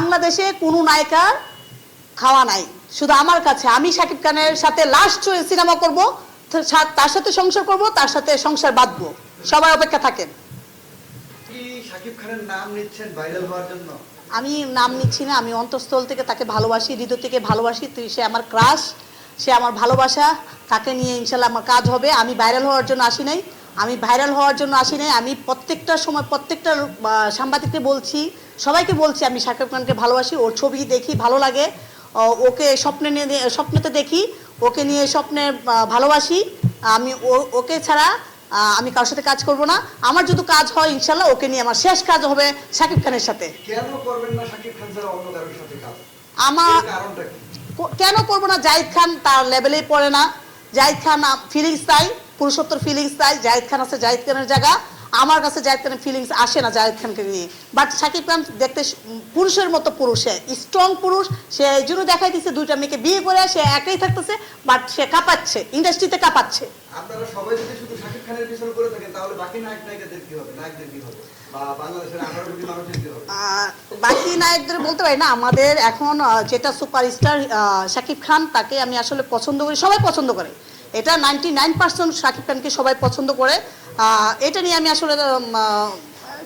বাংলাদেশে কোনো নায়িকার খাওয়া নাই। শুধু আমার কাছে। আমি শাকিব খানের সাথে লাস্ট সিনেমা করব তার সাথে সংসার করব তার সাথে সংসার বাঁধবো। সবাই অপেক্ষা থাকেন। আমি নাম নিচ্ছি না। আমি অন্তঃস্থল থেকে তাকে ভালোবাসি হৃদয় থেকে ভালোবাসি। তুই সে আমার ক্রাশ সে আমার ভালোবাসা। তাকে নিয়ে ইনশাল্লাহ আমার কাজ হবে। আমি ভাইরাল হওয়ার জন্য আসি নাই। আমি ভাইরাল হওয়ার জন্য আসি নাই। আমি প্রত্যেকটা সময় প্রত্যেকটা সাংবাদিককে বলছি সবাইকে বলছি আমি শাকিব খানকে ভালোবাসি ওর ছবি দেখি ভালো লাগে। ওকে স্বপ্নে নিয়ে স্বপ্নেতে দেখি ওকে নিয়ে স্বপ্নে ভালোবাসি। আমি ও- ওকে ছাড়া আমি কারোর সাথে কাজ করব না। আমার যদি কাজ হয় ইনশাল্লাহ ওকে নিয়ে আমার শেষ কাজ হবে শাকিব খানের সাথে। আমার কেন করব না? জাহিদ খান তার লেভেলেই পড়ে না। জাহিদ খান ফিলিংস চাই পুরুষোত্তর ফিলিংস চাই জাহিদ খান আছে। জাহিদ খানের জায়গা আমার কাছে জাহিদ খানের ফিলিংস আসে না জাহিদ খানকে নিয়ে। বাট শাকিব খান দেখতে পুরুষের মতো পুরুষ স্ট্রং পুরুষ সে এই জন্য দেখাই দিচ্ছে দুইটা মেয়েকে বিয়ে করে সে একাই থাকতেছে বাট সে কাঁপাচ্ছে ইন্ডাস্ট্রিতে কাঁপাচ্ছে। আপনারা সবাই যদি শুধু শাকিব খানের পিছনে করে থাকেন তাহলে বাকি নায়ক নায়িকাদের কি হবে? কি হবে? বাকি বলতে পারি না আমাদের এখন যেটা সুপারস্টার শাকিব খান তাকে আমি আসলে পছন্দ করি সবাই পছন্দ করে। এটা নাইনটি নাইন পার্সেন্ট শাকিব খানকে সবাই পছন্দ করে। এটা নিয়ে আমি আসলে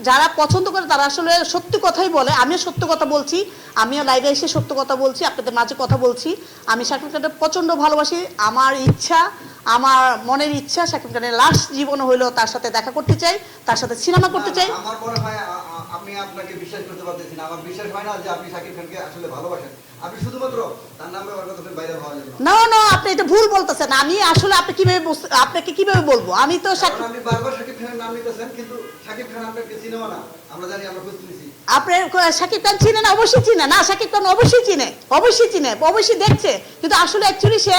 যারা পছন্দ করে তারা আসলে সত্যি কথাই বলে। আমিও সত্য কথা বলছি আমিও লাইভে এসে সত্য কথা বলছি আপনাদের মাঝে কথা বলছি। আমি শাকিব খানকে প্রচণ্ড ভালোবাসি। আমার ইচ্ছা আমার মনের ইচ্ছা শাকিব খানের লাস্ট জীবন হইল তার সাথে দেখা করতে চাই তার সাথে সিনেমা করতে চাই। আমার মনে হয় আ- আ- আমি আপনাকে বিশ্বাস করতে পারতেছি না। আমার বিশ্বাস হয় না যে আপনি শাকিব খানকে আসলে ভালোবাসেন। আপনি শুধুমাত্র তার নাম ব্যবহার করতেছেন বাইরে হওয়ার জন্য না। না আপনি এটা ভুল বলতেছেন। আমি আসলে আপনি কীভাবে আপনাকে কীভাবে বলব? আমি তো আপনি বারবার শাকিব খানের নাম নিতেছেন কিন্তু শাকিব খান আপনাকে সিনেমা না। আমরা জানি আমরা বুঝতে নিছি। আপনার ক- শাকিব খান চিনে না? অবশ্যই চিনে। না শাকিব খান অবশ্যই চিনে। অবশ্যই চিনে। অবশ্যই দেখছে। কিন্তু আসলে অ্যাকচুয়ালি সে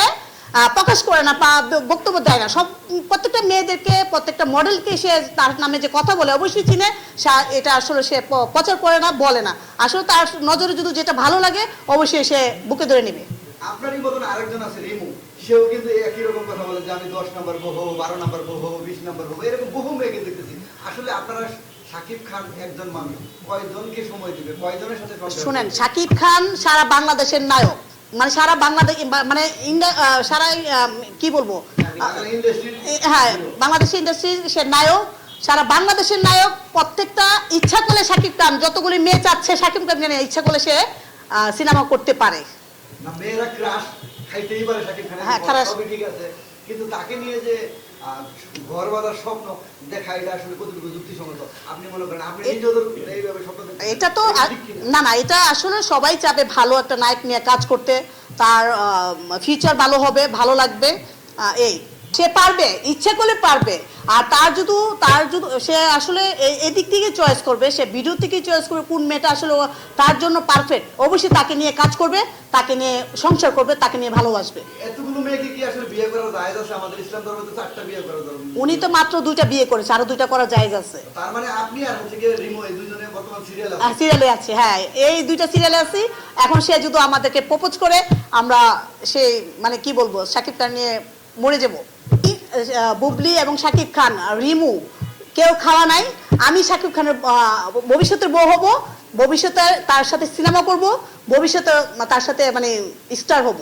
প্রকাশ করে না বা বক্তব্য দেয় না। সব প্রত্যেকটা মেয়েদেরকে প্রত্যেকটা মডেলকে সে তার নামে যে কথা বলে অবশ্যই চিনে। এটা আসলে সে প্রচার করে না বলে না। আসলে তার নজরে যদি যেটা ভালো লাগে অবশ্যই সে বুকে ধরে নেবে। আপনারই মতন আরেকজন আছে রিমু। সেও কিন্তু একই রকম কথা বলে যে আমি দশ নম্বর বউ হব বারো নম্বর বউ হব বিশ নম্বর বউ এরকম বহু মেয়েকে দেখতেছি। আসলে আপনারা শাকিব খান একজন মানুষ কয়জনকে সময় দিবে? কয়জনের সাথে শুনেন? শাকিব খান সারা বাংলাদেশের নায়ক। মানে সারা বাংলাদেশ মানে সারা কি বলব? হ্যাঁ বাংলাদেশ ইন্ডাস্ট্রির সে নায়ক সারা বাংলাদেশের নায়ক প্রত্যেকটা ইচ্ছা করলে শাকিব খান যতগুলি মেয়ে চাচ্ছে শাকিব খান ইচ্ছা করলে সে সিনেমা করতে পারে। না মেয়েরা ক্রাশ খাইতেই পারে শাকিব খান হ্যাঁ, সবই ঠিক আছে। কিন্তু তাকে নিয়ে যে ঘর বাঁধার স্বপ্ন দেখা এটা আসলে কতটুকু যুক্তিসঙ্গত? আপনি মনে করেন আপনি তো এইভাবে স্বপ্ন এটা তো? না না এটা আসলে সবাই চাবে ভালো একটা নায়ক নিয়ে কাজ করতে। তার ফিউচার ভালো হবে ভালো লাগবে। এই। সে পারবে ইচ্ছে করলে পারবে। আর তার যদি তার যদি সে আসলে এদিক থেকে চয়েস করবে সে ভিডিও থেকে চয়েস করবে কোন মেয়েটা আসলে তার জন্য পারফেক্ট অবশ্যই তাকে নিয়ে কাজ করবে তাকে নিয়ে সংসার করবে তাকে নিয়ে ভালোবাসবে। করা উনি তো মাত্র দুইটা বিয়ে করেছে আরও দুইটা করার জায়জ আছে। মানে সিরিয়াল আর আছে। হ্যাঁ। এই দুইটা সিরিয়ালে আছি। এখন সে যদি আমাদেরকে প্রপোজ করে আমরা সেই মানে কি বলব খান নিয়ে মরে যাব। বুবলি এবং শাকিব খান রিমু। কেউ খাওয়া নাই, আমি শাকিব খানের ভবিষ্যতের বউ হব, ভবিষ্যতে তার সাথে সিনেমা করব, ভবিষ্যতে, তার সাথে মানে স্টার হব।